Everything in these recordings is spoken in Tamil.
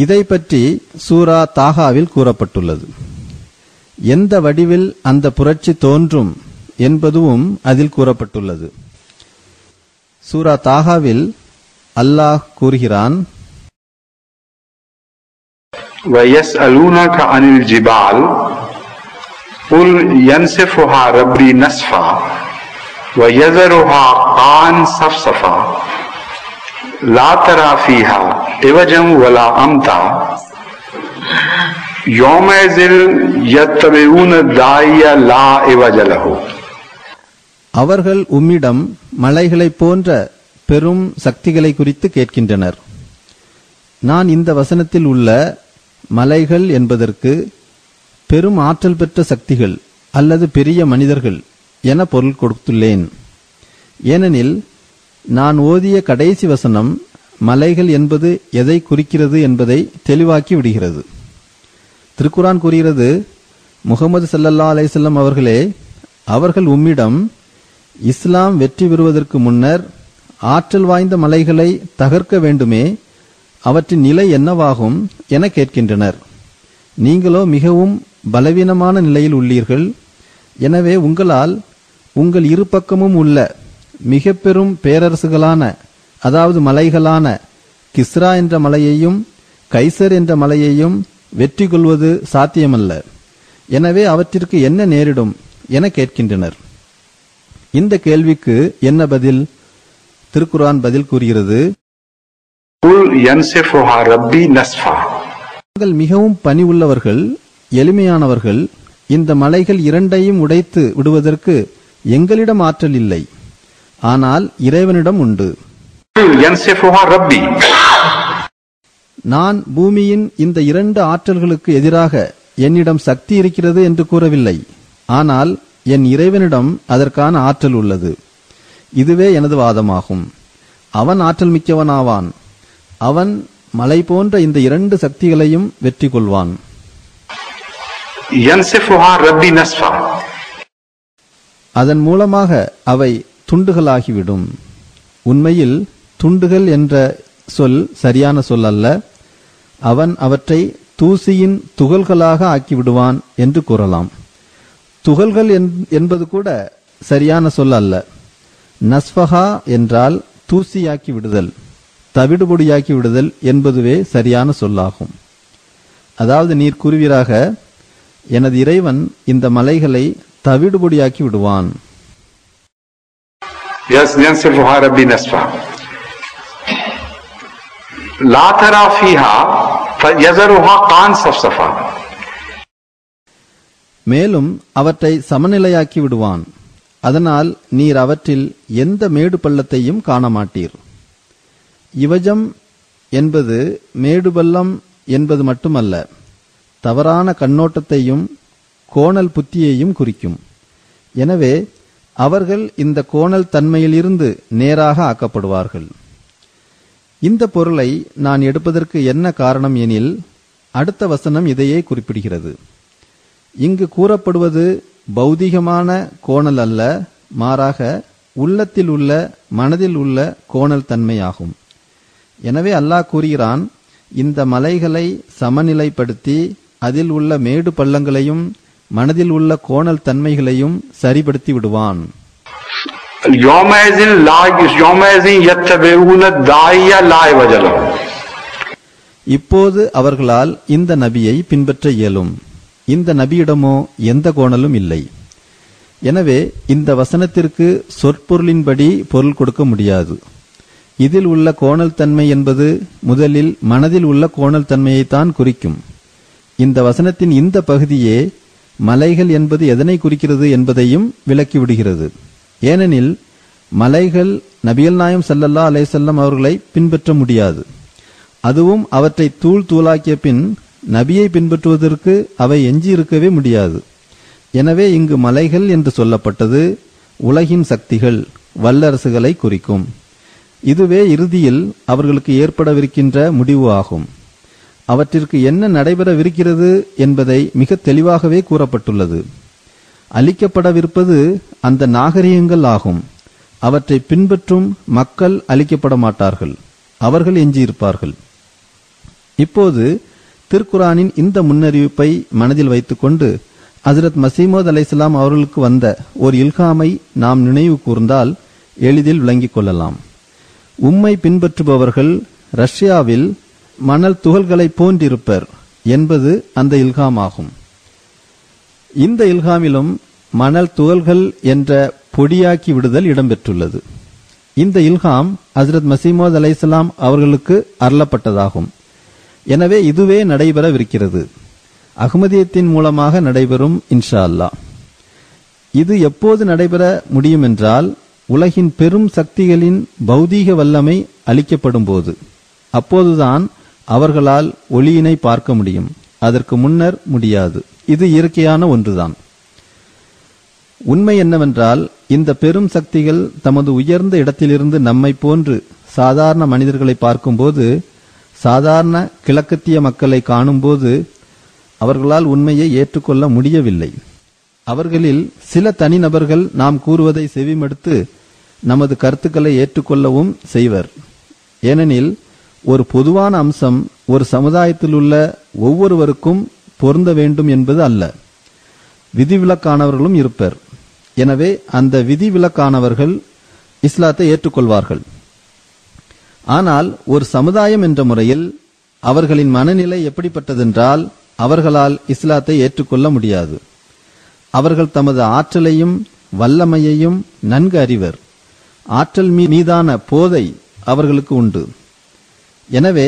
இதை பற்றி சூரா தாகாவில் கூறப்பட்டுள்ளது எந்த வடிவில் அந்த புரட்சி தோன்றும் என்பதும் அதில் கூறப்பட்டுள்ளது சூரா தாகாவில் அல்லாஹ் கூறுகிறான் ويسألونك عن الجبال قل ينسفها ربي نسفا ويذرها قان صفصفا لا ترى فيها એવા જ હું વલા தாய லா இவஜலஹு அவர்கள் உம்மிடம் மலைகளைப் போன்ற பெரும் சக்திகளை குறித்து கேட்கின்றனர். நான் இந்த வசனத்தில் உள்ள மலைகள் என்பதற்கு பெரும் ஆற்றல் பெற்ற சக்திகள் அல்லது பெரிய மனிதர்கள் என பொருள் கொடுத்துள்ளேன். ஏனெனில் நான் ஓதிய கடைசி வசனம் மலைகள் என்பது எதை குறிக்கிறது என்பதை தெளிவாக்கி விடுகிறது. திருக்குரான் கூறுகிறது முகமது சல்லல்லா அலைசல்லம் அவர்களே அவர்கள் உம்மிடம் இஸ்லாம் வெற்றி பெறுவதற்கு முன்னர் ஆற்றல் வாய்ந்த மலைகளை தகர்க்க வேண்டுமே அவற்றின் நிலை என்னவாகும் என கேட்கின்றனர். நீங்களோ மிகவும் பலவீனமான நிலையில் உள்ளீர்கள். எனவே உங்களால் உங்கள் இரு பக்கமும் உள்ள மிக பெரும் பேரரசுகளான அதாவது மலைகளான கிஸ்ரா என்ற மலையையும் கைசர் என்ற மலையையும் வெற்றி கொள்வது சாத்தியமல்ல. எனவே அவற்றிற்கு என்ன நேரிடும் என கேட்கின்றனர். இந்த கேள்விக்கு என்ன பதில்? திருக்குரான் பதில் கூறுகிறது நீங்கள் மிகவும் பணி உள்ளவர்கள் எளிமையானவர்கள். இந்த மலைகள் இரண்டையும் உடைத்து விடுவதற்கு எங்களிடம் ஆற்றல் இல்லை. ஆனால் இறைவனிடம் உண்டு. நான் பூமியின் இந்த இரண்டு ஆற்றல்களுக்கு எதிராக என்னிடம் சக்தி இருக்கிறது என்று கூறவில்லை. ஆனால் என் இறைவனிடம் அதற்கான ஆற்றல் உள்ளது. இதுவே எனது வாதமாகும். அவன் ஆற்றல் மிக்கவனாவான். அவன் மலை போன்ற இந்த இரண்டு சக்திகளையும் வெற்றி கொள்வான் அதன் மூலமாக அவை துண்டுகளாகிவிடும். உண்மையில் துண்டுகள் என்ற சொல் சரியான சொல் அல்ல. அவன் அவற்றை தூசியின் துகள்களாக ஆக்கிவிடுவான் என்று கூறலாம். துகள்கள் என்- என்பது கூட சரியான சொல் அல்ல. நஸ்வஹா என்றால் தூசியாக்கி விடுதல் தவிடுபொடியாக்கி விடுதல் என்பதுவே சரியான சொல்லாகும். அதாவது நீர் கூறுவீராக எனது இறைவன் இந்த மலைகளை தவிடுபொடியாக்கி விடுவான். لا ترى فيها فيذرها قان صفصفا மேலும் அவற்றை சமநிலையாக்கி விடுவான் அதனால் நீர் அவற்றில் எந்த மேடு பள்ளத்தையும் காண மாட்டீர் இவஜம் என்பது மேடு பள்ளம் என்பது மட்டுமல்ல தவறான கண்ணோட்டத்தையும் கோணல் புத்தியையும் குறிக்கும் எனவே அவர்கள் இந்த கோணல் தன்மையிலிருந்து நேராக ஆக்கப்படுவார்கள் இந்த பொருளை நான் எடுப்பதற்கு என்ன காரணம் எனில் அடுத்த வசனம் இதையே குறிப்பிடுகிறது. இங்கு கூறப்படுவது பௌதிகமான கோணல் அல்ல மாறாக உள்ளத்தில் உள்ள மனதில் உள்ள கோணல் தன்மையாகும். எனவே அல்லாஹ் கூறுகிறான் இந்த மலைகளை சமநிலைப்படுத்தி அதில் உள்ள மேடு பள்ளங்களையும் மனதில் உள்ள கோணல் தன்மைகளையும் சரிபடுத்தி விடுவான். இப்போது அவர்களால் இந்த நபியை பின்பற்ற இயலும். இந்த நபியிடமோ எந்த கோணலும் இல்லை. எனவே இந்த வசனத்திற்கு சொற்பொருளின்படி பொருள் கொடுக்க முடியாது. இதில் உள்ள கோணல் தன்மை என்பது முதலில் மனதில் உள்ள கோணல் தன்மையைத்தான் குறிக்கும். இந்த வசனத்தின் இந்த பகுதியே மலைகள் என்பது எதனை குறிக்கிறது என்பதையும் விளக்கிவிடுகிறது ஏனெனில் மலைகள் நபியல் நாயம் சல்லல்லா அலேசல்லம் அவர்களை பின்பற்ற முடியாது. அதுவும் அவற்றை தூள் தூளாக்கிய பின் நபியை பின்பற்றுவதற்கு அவை எஞ்சியிருக்கவே முடியாது. எனவே இங்கு மலைகள் என்று சொல்லப்பட்டது உலகின் சக்திகள் வல்லரசுகளை குறிக்கும். இதுவே இறுதியில் அவர்களுக்கு ஏற்படவிருக்கின்ற முடிவு ஆகும். அவற்றிற்கு என்ன நடைபெறவிருக்கிறது என்பதை மிக தெளிவாகவே கூறப்பட்டுள்ளது. அளிக்கப்படவிருப்பது அந்த நாகரிகங்கள் ஆகும். அவற்றை பின்பற்றும் மக்கள் அளிக்கப்பட மாட்டார்கள் அவர்கள் எஞ்சியிருப்பார்கள். இப்போது திருக்குரானின் இந்த முன்னறிவிப்பை மனதில் வைத்துக்கொண்டு ஹசரத் மசீமோத் அலைஹிஸ்ஸலாம் அவர்களுக்கு வந்த ஒரு இல்காமை நாம் நினைவு கூர்ந்தால் எளிதில் விளங்கிக் கொள்ளலாம். உம்மை பின்பற்றுபவர்கள் ரஷ்யாவில் மணல் துகள்களைப் போன்றிருப்பர் என்பது அந்த இல்காமாகும் இந்த இல்காமிலும் மணல் துகள்கள் என்ற பொடியாக்கி விடுதல் இடம்பெற்றுள்ளது. இந்த இல்ஹாம் ஹசரத் மசீமோத் அலைசலாம் அவர்களுக்கு அருளப்பட்டதாகும். எனவே இதுவே நடைபெறவிருக்கிறது. அகமதியத்தின் மூலமாக நடைபெறும் இன்ஷா அல்லாஹ் இது எப்போது நடைபெற முடியும் என்றால் உலகின் பெரும் சக்திகளின் பௌதீக வல்லமை அளிக்கப்படும் போது அப்போதுதான் அவர்களால் ஒளியினை பார்க்க முடியும். அதற்கு முன்னர் முடியாது. இது இயற்கையான ஒன்றுதான். உண்மை என்னவென்றால் இந்த பெரும் சக்திகள் தமது உயர்ந்த இடத்திலிருந்து நம்மை போன்று சாதாரண மனிதர்களை பார்க்கும்போது சாதாரண கிழக்கத்திய மக்களை காணும்போது அவர்களால் உண்மையை ஏற்றுக்கொள்ள முடியவில்லை. அவர்களில் சில தனிநபர்கள் நாம் கூறுவதை செவிமடுத்து நமது கருத்துக்களை ஏற்றுக்கொள்ளவும் செய்வர். ஏனெனில் ஒரு பொதுவான அம்சம் ஒரு சமுதாயத்தில் உள்ள ஒவ்வொருவருக்கும் பொருந்த வேண்டும் என்பது அல்ல. விதிவிலக்கானவர்களும் இருப்பர். எனவே அந்த விதிவிலக்கானவர்கள் இஸ்லாத்தை ஏற்றுக்கொள்வார்கள். ஆனால் ஒரு சமுதாயம் என்ற முறையில் அவர்களின் மனநிலை எப்படிப்பட்டதென்றால் அவர்களால் இஸ்லாத்தை ஏற்றுக்கொள்ள முடியாது. அவர்கள் தமது ஆற்றலையும் வல்லமையையும் நன்கு அறிவர். ஆற்றல் மீ- மீதான போதை அவர்களுக்கு உண்டு. எனவே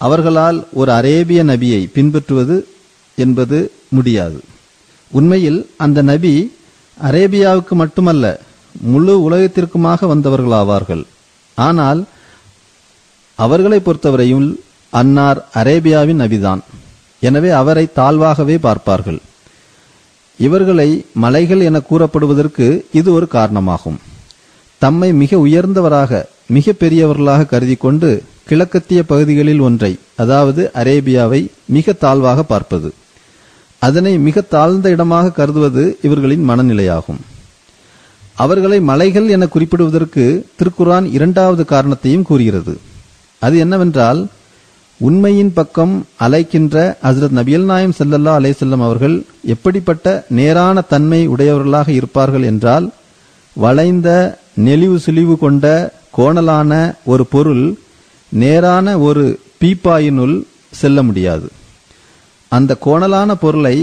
அவர்களால் ஒரு அரேபிய நபியை பின்பற்றுவது என்பது முடியாது. உண்மையில் அந்த நபி அரேபியாவுக்கு மட்டுமல்ல முழு உலகத்திற்குமாக வந்தவர்களாவார்கள். ஆனால் அவர்களை பொறுத்தவரையில் அன்னார் அரேபியாவின் நபிதான். எனவே அவரை தாழ்வாகவே பார்ப்பார்கள். இவர்களை மலைகள் என கூறப்படுவதற்கு இது ஒரு காரணமாகும். தம்மை மிக உயர்ந்தவராக மிக பெரியவர்களாக கருதி கொண்டு கிழக்கத்திய பகுதிகளில் ஒன்றை அதாவது அரேபியாவை மிக தாழ்வாக பார்ப்பது. அதனை மிக தாழ்ந்த இடமாக கருதுவது இவர்களின் மனநிலையாகும். அவர்களை மலைகள் என குறிப்பிடுவதற்கு திருக்குரான் இரண்டாவது காரணத்தையும் கூறுகிறது. அது என்னவென்றால் உண்மையின் பக்கம் அலைக்கின்ற ஹசரத் நபியல் நாயம் செல்லல்லா அலேசல்லம் அவர்கள் எப்படிப்பட்ட நேரான தன்மை உடையவர்களாக இருப்பார்கள் என்றால் வளைந்த நெளிவு சுழிவு கொண்ட கோணலான ஒரு பொருள் நேரான ஒரு பீப்பாயினுள் செல்ல முடியாது. அந்த கோணலான பொருளை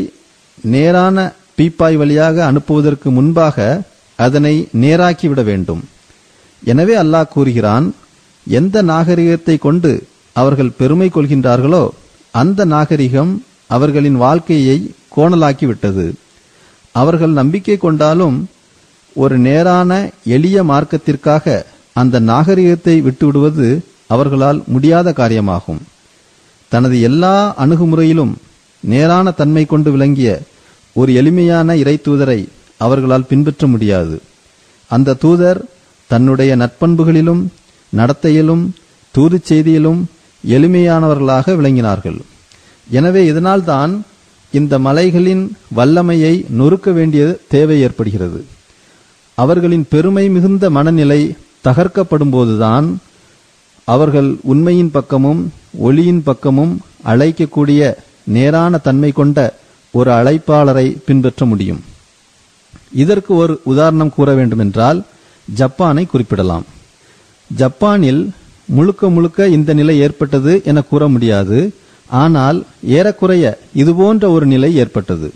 நேரான பீப்பாய் வழியாக அனுப்புவதற்கு முன்பாக அதனை நேராக்கிவிட வேண்டும். எனவே அல்லாஹ் கூறுகிறான் எந்த நாகரிகத்தை கொண்டு அவர்கள் பெருமை கொள்கின்றார்களோ அந்த நாகரிகம் அவர்களின் வாழ்க்கையை கோணலாக்கி விட்டது. அவர்கள் நம்பிக்கை கொண்டாலும் ஒரு நேரான எளிய மார்க்கத்திற்காக அந்த நாகரிகத்தை விட்டுவிடுவது அவர்களால் முடியாத காரியமாகும். தனது எல்லா அணுகுமுறையிலும் நேரான தன்மை கொண்டு விளங்கிய ஒரு எளிமையான இறை தூதரை அவர்களால் பின்பற்ற முடியாது. அந்த தூதர் தன்னுடைய நற்பண்புகளிலும் நடத்தையிலும் தூதுச் செய்தியிலும் எளிமையானவர்களாக விளங்கினார்கள். எனவே இதனால்தான் இந்த மலைகளின் வல்லமையை நொறுக்க வேண்டிய தேவை ஏற்படுகிறது. அவர்களின் பெருமை மிகுந்த மனநிலை தகர்க்கப்படும் போதுதான் அவர்கள் உண்மையின் பக்கமும் ஒளியின் பக்கமும் அழைக்கக்கூடிய நேரான தன்மை கொண்ட ஒரு அழைப்பாளரை பின்பற்ற முடியும். இதற்கு ஒரு உதாரணம் கூற வேண்டுமென்றால் ஜப்பானை குறிப்பிடலாம். ஜப்பானில் முழுக்க முழுக்க இந்த நிலை ஏற்பட்டது என கூற முடியாது. ஆனால் ஏறக்குறைய இதுபோன்ற ஒரு நிலை ஏற்பட்டது.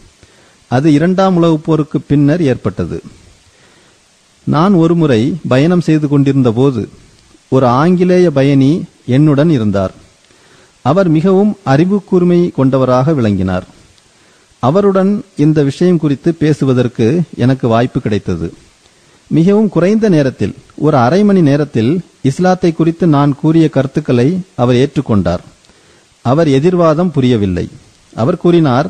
அது இரண்டாம் உலகப் போருக்கு பின்னர் ஏற்பட்டது. நான் ஒருமுறை பயணம் செய்து கொண்டிருந்த போது ஒரு ஆங்கிலேய பயணி என்னுடன் இருந்தார். அவர் மிகவும் அறிவு கூர்மை கொண்டவராக விளங்கினார். அவருடன் இந்த விஷயம் குறித்து பேசுவதற்கு எனக்கு வாய்ப்பு கிடைத்தது. மிகவும் குறைந்த நேரத்தில் ஒரு அரை மணி நேரத்தில் இஸ்லாத்தை குறித்து நான் கூறிய கருத்துக்களை அவர் ஏற்றுக்கொண்டார். அவர் எதிர்வாதம் புரியவில்லை. அவர் கூறினார்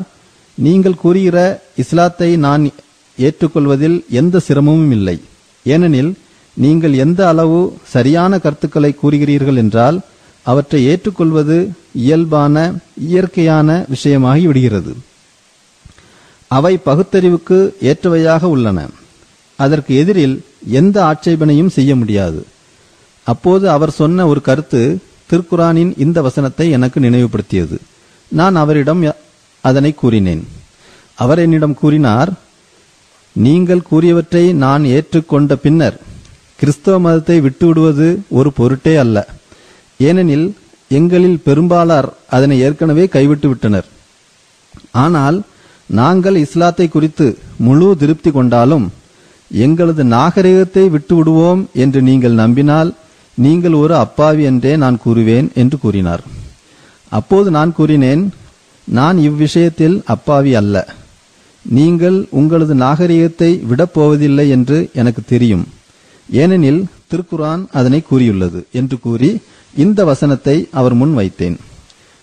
நீங்கள் கூறுகிற இஸ்லாத்தை நான் ஏற்றுக்கொள்வதில் எந்த சிரமமும் இல்லை. ஏனெனில் நீங்கள் எந்த அளவு சரியான கருத்துக்களை கூறுகிறீர்கள் என்றால் அவற்றை ஏற்றுக்கொள்வது இயல்பான இயற்கையான விஷயமாகி விடுகிறது. அவை பகுத்தறிவுக்கு ஏற்றவையாக உள்ளன. அதற்கு எதிரில் எந்த ஆட்சேபனையும் செய்ய முடியாது. அப்போது அவர் சொன்ன ஒரு கருத்து திருக்குரானின் இந்த வசனத்தை எனக்கு நினைவுபடுத்தியது. நான் அவரிடம் அதனை கூறினேன். அவர் என்னிடம் கூறினார் நீங்கள் கூறியவற்றை நான் ஏற்றுக்கொண்ட பின்னர் கிறிஸ்தவ மதத்தை விட்டுவிடுவது ஒரு பொருட்டே அல்ல. ஏனெனில் எங்களில் பெரும்பாலார் அதனை ஏற்கனவே கைவிட்டு விட்டனர். ஆனால் நாங்கள் இஸ்லாத்தை குறித்து முழு திருப்தி கொண்டாலும் எங்களது நாகரிகத்தை விட்டு விடுவோம் என்று நீங்கள் நம்பினால் நீங்கள் ஒரு அப்பாவி என்றே நான் கூறுவேன் என்று கூறினார். அப்போது நான் கூறினேன் நான் இவ்விஷயத்தில் அப்பாவி அல்ல. நீங்கள் உங்களது நாகரிகத்தை விடப்போவதில்லை என்று எனக்கு தெரியும். ஏனெனில் திருக்குரான் அதனை கூறியுள்ளது என்று கூறி இந்த வசனத்தை அவர் முன் வைத்தேன்.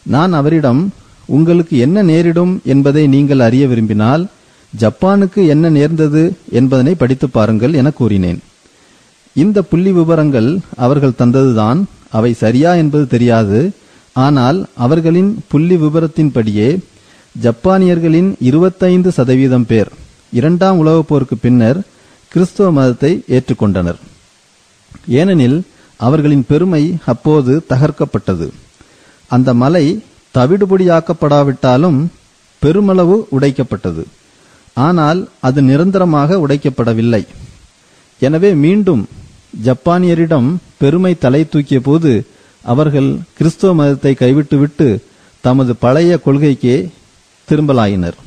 நான் அவரிடம் உங்களுக்கு என்ன நேரிடும் என்பதை நீங்கள் அறிய விரும்பினால் ஜப்பானுக்கு என்ன நேர்ந்தது என்பதனை படித்துப் பாருங்கள் என கூறினேன். இந்த புள்ளி விவரங்கள் அவர்கள் தந்ததுதான் அவை சரியா என்பது தெரியாது. ஆனால் அவர்களின் புள்ளி விவரத்தின்படியே ஜப்பானியர்களின் 25% சதவீதம் பேர் இரண்டாம் உலகப் போருக்கு பின்னர் கிறிஸ்துவ மதத்தை ஏற்றுக்கொண்டனர். ஏனெனில் அவர்களின் பெருமை அப்போது தகர்க்கப்பட்டது. அந்த மலை தவிடுபொடியாக்கப்படாவிட்டாலும் பெருமளவு உடைக்கப்பட்டது. ஆனால் அது நிரந்தரமாக உடைக்கப்படவில்லை. எனவே மீண்டும் ஜப்பானியரிடம் பெருமை தலை தூக்கிய போது அவர்கள் கிறிஸ்துவ மதத்தை கைவிட்டுவிட்டு தமது பழைய கொள்கைக்கே திரும்பலாயினர்.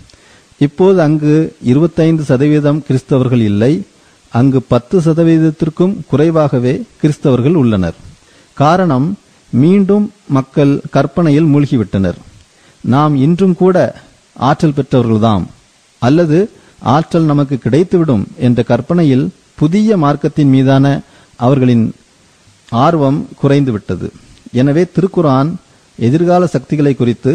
இப்போது அங்கு 25% சதவீதம் கிறிஸ்தவர்கள் இல்லை. அங்கு பத்து சதவீதத்திற்கும் குறைவாகவே கிறிஸ்தவர்கள் உள்ளனர். காரணம் மீண்டும் மக்கள் கற்பனையில் மூழ்கிவிட்டனர். நாம் இன்றும் கூட ஆற்றல் பெற்றவர்கள்தாம். அல்லது ஆற்றல் நமக்கு கிடைத்துவிடும் என்ற கற்பனையில் புதிய மார்க்கத்தின் மீதான அவர்களின் ஆர்வம் குறைந்துவிட்டது. எனவே திருக்குரான் எதிர்கால சக்திகளை குறித்து